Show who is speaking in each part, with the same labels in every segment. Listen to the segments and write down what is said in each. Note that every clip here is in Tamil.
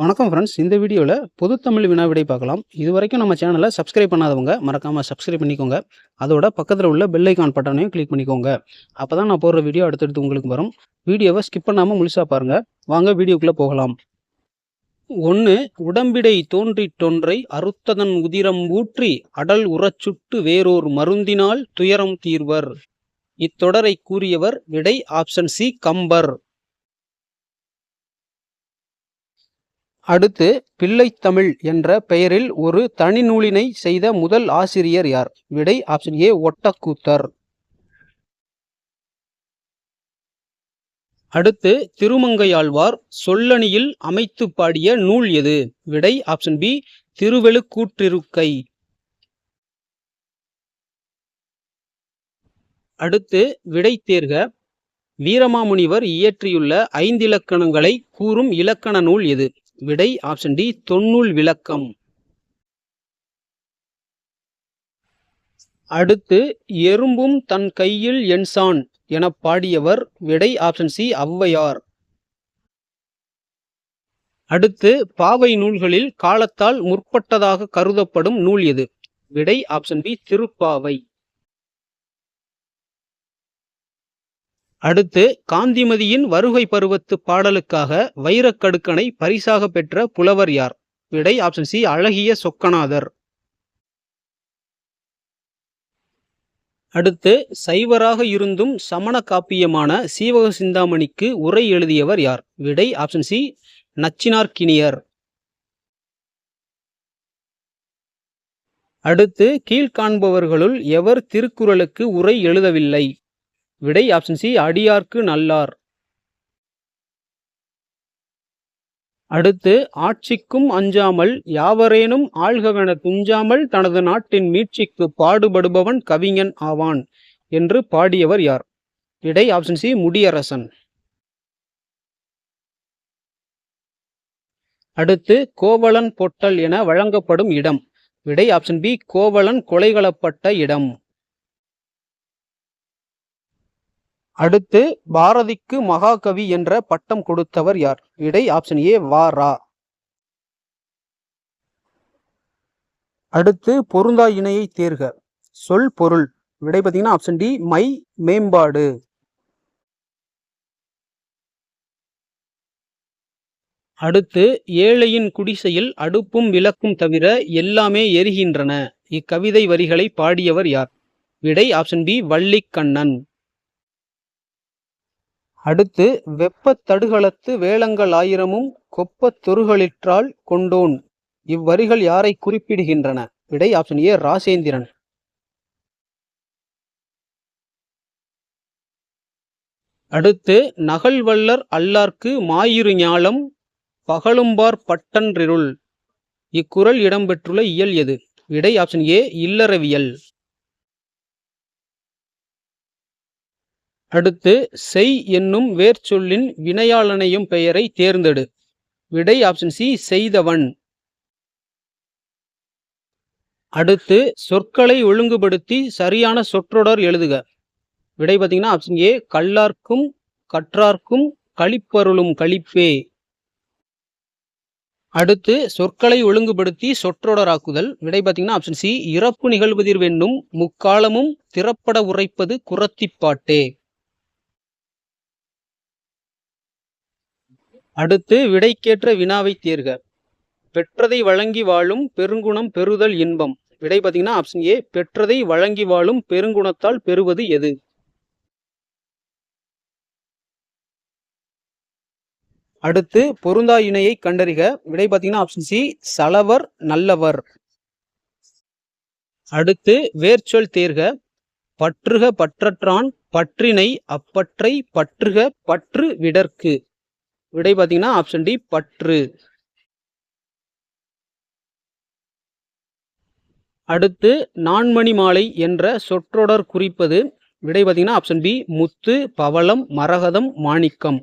Speaker 1: வணக்கம் ஃப்ரெண்ட்ஸ் இந்த வீடியோவில் பொது தமிழ் விடை பார்க்கலாம் இது வரைக்கும் நம்ம சேனலை சப்ஸ்கிரைப் பண்ணாதவங்க மறக்காமல் சப்ஸ்கிரைப் பண்ணிக்கோங்க அதோட பக்கத்தில் உள்ள பெல் ஐக்கான் பட்டனையும் கிளிக் பண்ணிக்கோங்க அப்போ தான் நான் போடுற வீடியோ அடுத்தடுத்து உங்களுக்கு வரும் வீடியோவை ஸ்கிப் பண்ணாமல் முழுசாக பாருங்கள் வாங்க வீடியோக்குள்ளே போகலாம்
Speaker 2: ஒன்று உடம்பிடை தோன்றி தொன்றை அறுத்ததன் உதிரம் ஊற்றி அடல் உரச்சுட்டு வேறோர் மருந்தினால் துயரம் தீர்வர் இத்தொடரை கூறியவர் விடை ஆப்ஷன் சி கம்பர் அடுத்து பிள்ளைத்தமிழ் என்ற பெயரில் ஒரு தனி நூலினை செய்த முதல் ஆசிரியர் யார் விடை ஆப்ஷன் ஏ ஒட்டக்கூத்தர் அடுத்து திருமங்கையாழ்வார் சொல்லணியில் அமைத்து பாடிய நூல் எது விடை ஆப்ஷன் பி திருவெழுக்கூற்றிருக்கை அடுத்து விடை தேர்க வீரமாமுனிவர் இயற்றியுள்ள ஐந்திலக்கணங்களை கூறும் இலக்கண நூல் எது விடை ஆப்ஷன் டி தொன்னூல் விளக்கம் அடுத்து எறும்பும் தன் கையில் என்சான் என பாடியவர் விடை ஆப்ஷன் சி ஔவையார் அடுத்து பாவை நூல்களில் காலத்தால் முற்பட்டதாக கருதப்படும் நூல் எது விடை ஆப்ஷன் பி திருப்பாவை அடுத்து காந்திமதியின் வருகை பருவத்து பாடலுக்காக வைரக்கடுக்கனை பரிசாக பெற்ற புலவர் யார் விடை ஆப்ஷன் சி அழகிய சொக்கநாதர் அடுத்து சைவராக இருந்தும் சமண காப்பியமான சீவக சிந்தாமணிக்கு உரை எழுதியவர் யார் விடை ஆப்ஷன் சி நச்சினார்கினியர் அடுத்து கீழ்காண்பவர்களுள் எவர் திருக்குறளுக்கு உரை எழுதவில்லை விடை ஆப்ஷன் சி அடியார்க்கு நல்லார் அடுத்து ஆட்சிக்கும் அஞ்சாமல் யாவரேனும் ஆள்கவென துஞ்சாமல் தனது நாட்டின் மீட்சிக்கு பாடுபடுபவன் கவிஞன் ஆவான் என்று பாடியவர் யார் விடை ஆப்ஷன் சி முடியரசன் அடுத்து கோவலன் பொட்டல் என வழங்கப்படும் இடம் விடை ஆப்ஷன் பி கோவலன் கொலைகளப்பட்ட இடம் அடுத்து பாரதிக்கு மகாகவி என்ற பட்டம் கொடுத்தவர் யார் இடை ஆப்ஷன் ஏ வா ரா அடுத்து பொருந்தா இணையை தேர்க சொல் பொருள் விடை பார்த்தீங்கன்னா ஆப்ஷன் டி மை மேம்பாடு அடுத்து ஏழையின் குடிசையில் அடுப்பும் விளக்கும் தவிர எல்லாமே எரிகின்றன இக்கவிதை வரிகளை பாடியவர் யார் விடை ஆப்ஷன் பி வள்ளிக்கண்ணன் அடுத்து வெப்பத் தடுகளத்து வேளங்கள் ஆயிரமும் கொப்பத் தொருகளிற்றால் கொண்டோன் இவ்வரிகள் யாரை குறிப்பிடுகின்றன விடை ஆப்ஷன் ஏ ராசேந்திரன் அடுத்து நகல்வல்லர் அல்லார்க்கு மாயிரு ஞாலம் பகலும்பார் பட்டன்றிருள் இக்குறள் இடம்பெற்றுள்ள இயல் எது விடை ஆப்ஷன் ஏ இல்லறவியல் அடுத்து செய் என்னும் வேர் சொல்லின் வினையாளனையும் பெயரை தேர்ந்தெடு விடை ஆப்ஷன் சி செய்தவன் அடுத்து சொற்களை ஒழுங்குபடுத்தி சரியான சொற்றொடர் எழுதுக விடை பார்த்தீங்கன்னா ஆப்ஷன் ஏ கல்லார்க்கும் கற்றார்க்கும் கழிப்பருளும் கழிப்பே அடுத்து சொற்களை ஒழுங்குபடுத்தி சொற்றொடராக்குதல் விடை பார்த்தீங்கன்னா ஆப்ஷன் சி இறப்பு நிகழ்வதிர்வென்னும் முக்காலமும் திறப்பட உரைப்பது குரத்திப்பாட்டே அடுத்து விடைக்கேற்ற வினாவை தீர்க பெற்றதை வழங்கி வாழும் பெருங்குணம் பெறுதல் இன்பம் விடை பார்த்தீங்கன்னா ஆப்ஷன் ஏ பெற்றதை வழங்கி வாழும் பெருங்குணத்தால் பெறுவது எது அடுத்து பொருந்தா இணையை கண்டறிக விடை பார்த்தீங்கன்னா ஆப்ஷன் சி சலவர் நல்லவர் அடுத்து வேர்ச்சொல் தேர்க பற்றுக பற்றற்றான் பற்றினை அப்பற்றை பற்றுக பற்று விடற்கு விடை பார்த்தீங்கன்னா ஆப்ஷன் டி பற்று அடுத்து நான்மணி மாலை என்ற சொற்றொடர் குறிப்பது விடை பார்த்தீங்கன்னா ஆப்ஷன் பி முத்து பவளம் மரகதம் மாணிக்கம்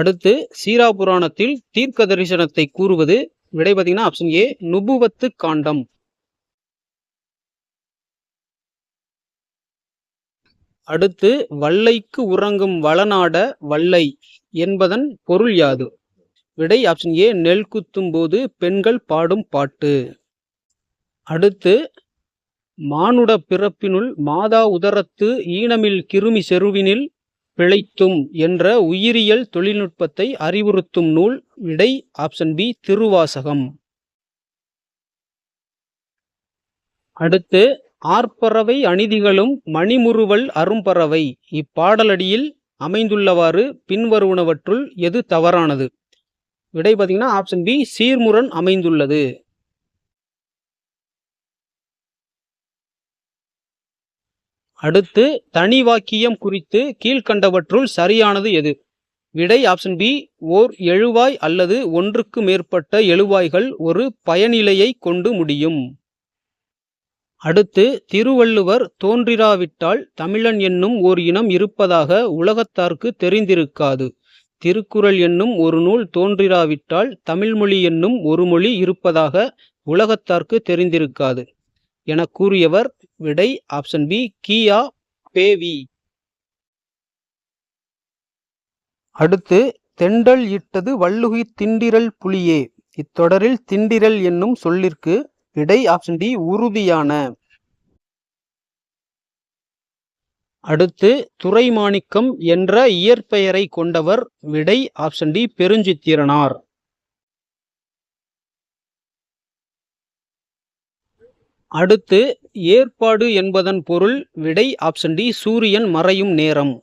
Speaker 2: அடுத்து சீரா புராணத்தில் தீர்க்க தரிசனத்தை கூறுவது விடை பார்த்தீங்கன்னா ஆப்ஷன் ஏ நுபுவத்து காண்டம் அடுத்து வல்லைக்கு உறங்கும் வளநாட வல்லை என்பதன் பொருள் யாது விடை ஆப்ஷன் ஏ நெல் குத்தும் போது பெண்கள் பாடும் பாட்டு அடுத்து மானுட பிறப்பினுள் மாதா உதரத்து ஈனமில் கிருமி செருவினில் பிழைத்தும் என்ற உயிரியல் தொழில்நுட்பத்தை அறிவுறுத்தும் நூல் விடை ஆப்ஷன் பி திருவாசகம் அடுத்து ஆர்ப்பறவை அணிதிகளும் மணிமுறுவல் அரும்பறவை இப்பாடலடியில் அமைந்துள்ளவாறு பின்வருவனவற்றுள் எது தவறானது விடை பார்த்தீங்கன்னா ஆப்ஷன் பி சீர்முரண் அமைந்துள்ளது அடுத்து தனி வாக்கியம் குறித்து கீழ்கண்டவற்றுள் சரியானது எது விடை ஆப்ஷன் பி ஓர் எழுவாய் அல்லது ஒன்றுக்கு மேற்பட்ட எழுவாய்கள் ஒரு பயனிலையை கொண்டு முடியும் அடுத்து திருவள்ளுவர் தோன்றிராவிட்டால் தமிழன் என்னும் ஓர் இனம் இருப்பதாக உலகத்தார்க்கு தெரிந்திருக்காது திருக்குறள் என்னும் ஒரு நூல் தோன்றிராவிட்டால் தமிழ்மொழி என்னும் ஒரு மொழி இருப்பதாக உலகத்தார்க்கு தெரிந்திருக்காது என கூறியவர் விடை ஆப்ஷன் பி கியா பேவி அடுத்து தெண்டல் இட்டது வள்ளுகி திண்டிரல் புலியே இத்தொடரில் திண்டிரல் என்னும் சொல்லிற்கு இடை ஆப்ஷன் டி உறுதியான அடுத்து துறைமாணிக்கம் என்ற இயற்பெயரை கொண்டவர் விடை ஆப்ஷன் டி பெருஞ்சித்திரனார் அடுத்து ஏற்பாடு என்பதன் பொருள் விடை ஆப்ஷன் டி சூரியன் மறையும் நேரம்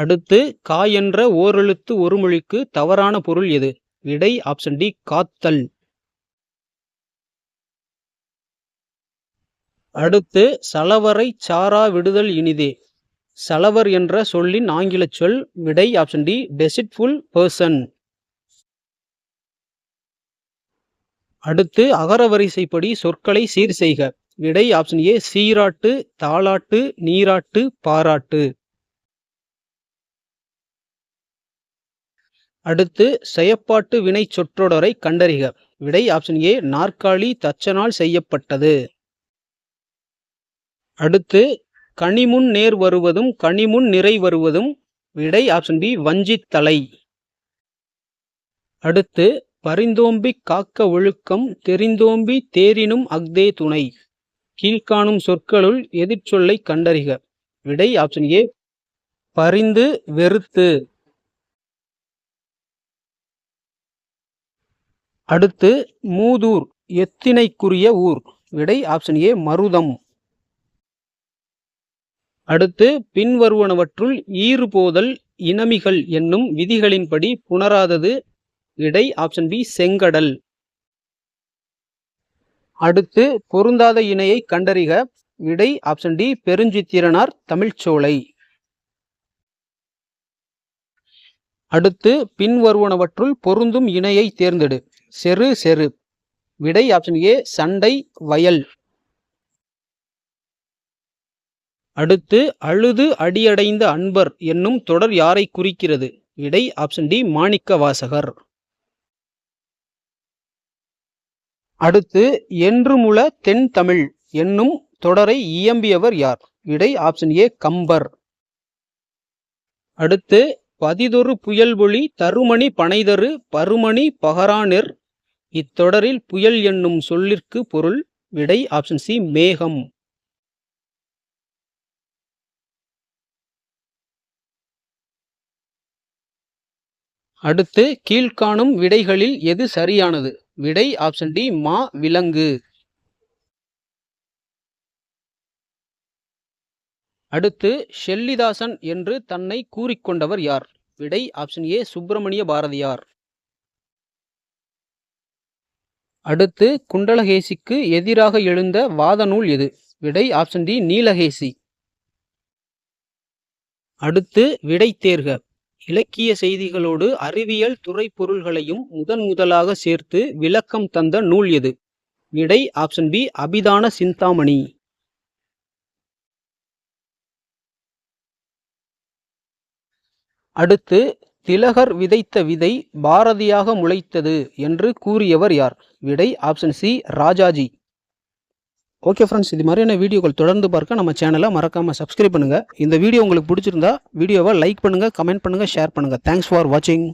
Speaker 2: அடுத்து கா என்ற ஓரெழுத்து ஒரு மொழிக்கு தவறான பொருள் எது விடை ஆப்ஷன் டி காத்தல் அடுத்து சலவரை சாரா விடுதல் இனிதே சலவர் என்ற சொல்லின் ஆங்கில சொல் விடை ஆப்ஷன் டி டெசிட்ஃபுல் பர்சன் அடுத்து அகரவரிசைப்படி சொற்களை சீர் செய்க விடை ஆப்ஷன் ஏ சீராட்டு தாளாட்டு நீராட்டு பாராட்டு அடுத்து செயப்பாட்டு வினை சொற்றொடரை கண்டறிக விடை ஆப்ஷன் ஏ நாற்காலி தச்சனால் செய்யப்பட்டது அடுத்து கனிமுன் நேர் வருவதும் கனிமுன் நிறை வருவதும் விடை ஆப்ஷன் பி வஞ்சித்தலை அடுத்து பரிந்தோம்பி காக்க ஒழுக்கம் தெரிந்தோம்பி தேரினும் அக்தே துணை கீழ்காணும் சொற்களுள் எதிர்ச்சொல்லை கண்டறிக விடை ஆப்ஷன் ஏ பரிந்து வெறுத்து அடுத்து மூதூர் எத்தினைக்குரிய ஊர் விடை ஆப்ஷன் ஏ மருதம் அடுத்து பின்வருவனவற்றுள் ஈறுபோதல் இனமிகள் என்னும் விதிகளின்படி புணராதது விடை ஆப்ஷன் பி செங்கடல் அடுத்து பொருந்தாத இணையை கண்டறிக விடை ஆப்ஷன் டி பெருஞ்சித்திரனார் தமிழ்ச்சோலை அடுத்து பின்வருவனவற்றுள் பொருந்தும் இணையை தேர்ந்தெடு செரு செரு விடை ஆப்ஷன் ஏ சண்டை வயல் அடுத்து அழுது அடியடைந்த அன்பர் என்னும் தொடர் யாரை குறிக்கிறது விடை ஆப்ஷன் டி மாணிக்க வாசகர் அடுத்து என்று என்றுமுல தென் தமிழ் என்னும் தொடரை இயம்பியவர் யார் விடை ஆப்ஷன் ஏ கம்பர் அடுத்து பதிதொரு புயல்வொளி தருமணி பனைதரு பருமணி பகரானிர் இத்தொடரில் புயல் என்னும் சொல்லிற்கு பொருள் விடை ஆப்ஷன் சி மேகம் அடுத்து கீழ்காணும் விடைகளில் எது சரியானது விடை ஆப்ஷன் டி மா விலங்கு அடுத்து ஷெல்லிதாசன் என்று தன்னை கூறிக்கொண்டவர் யார் விடை ஆப்ஷன் ஏ சுப்பிரமணிய பாரதியார் அடுத்து குண்டலகேசிக்கு எதிராக எழுந்த வாத நூல் எது விடை ஆப்ஷன் டி நீலகேசி அடுத்து விடை தேர்க இலக்கிய செய்திகளோடு அறிவியல் துறை பொருள்களையும் முதன் முதலாக சேர்த்து விளக்கம் தந்த நூல் எது விடை ஆப்ஷன் பி அபிதான சிந்தாமணி அடுத்து திலகர் விதைத்த விதை பாரதியாக முளைத்தது என்று கூறியவர் யார் விடை option C Rajaji
Speaker 1: okay friends இது மாதிரியான வீடியோக்கள் தொடர்ந்து பார்க்க நம்ம சேனலை மறக்காமல் சப்ஸ்கிரைப் பண்ணுங்கள் இந்த வீடியோ உங்களுக்கு பிடிச்சிருந்தா வீடியோவை லைக் பண்ணுங்கள் கமெண்ட் பண்ணுங்கள் ஷேர் பண்ணுங்கள் தேங்க்ஸ் ஃபார் வாட்சிங்